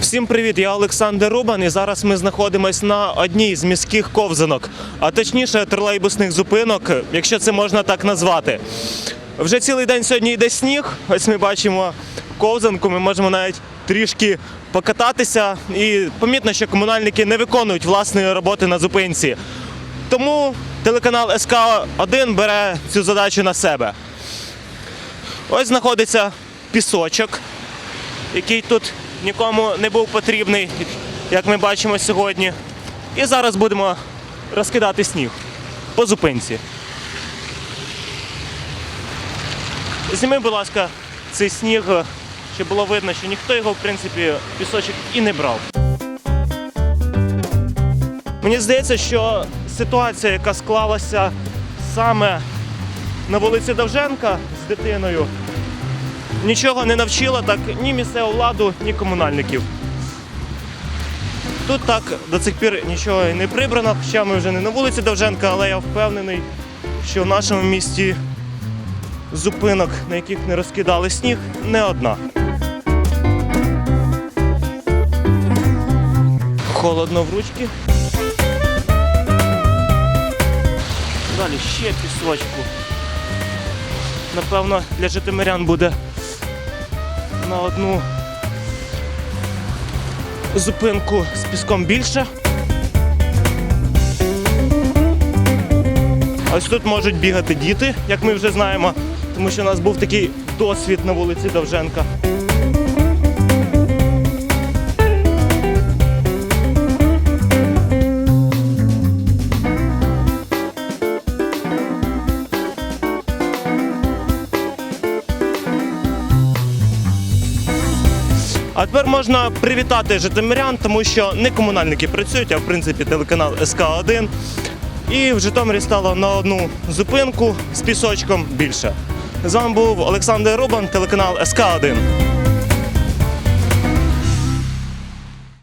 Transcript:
Всім привіт, я Олександр Рубан, і зараз ми знаходимося на одній з міських ковзанок, а точніше тролейбусних зупинок, якщо це можна так назвати. Вже цілий день сьогодні йде сніг. Ось ми бачимо ковзанку. Ми можемо навіть трішки покататися. І помітно, що комунальники не виконують власної роботи на зупинці. Тому телеканал СК 1 бере цю задачу на себе. Ось знаходиться пісочок, який тут нікому не був потрібний, як ми бачимо сьогодні. І зараз будемо розкидати сніг по зупинці. Зніми, будь ласка, цей сніг, щоб було видно, що ніхто його, в принципі, пісочок і не брав. Мені здається, що ситуація, яка склалася саме на вулиці Довженка з дитиною, нічого не навчила так ні місцеву владу, ні комунальників. Тут так до цих пір нічого і не прибрано, хоча ми вже не на вулиці Довженка, але я впевнений, що в нашому місті зупинок, на яких не розкидали сніг, не одна. Холодно в ручки. Далі ще пісочку. Напевно, для житомирян буде на одну зупинку з піском більше. Ось тут можуть бігати діти, як ми вже знаємо, тому що у нас був такий досвід на вулиці Довженка. А тепер можна привітати житомирян, тому що не комунальники працюють, а в принципі телеканал СК1. І в Житомирі стало на одну зупинку з пісочком більше. З вами був Олександр Рубан, телеканал СК1.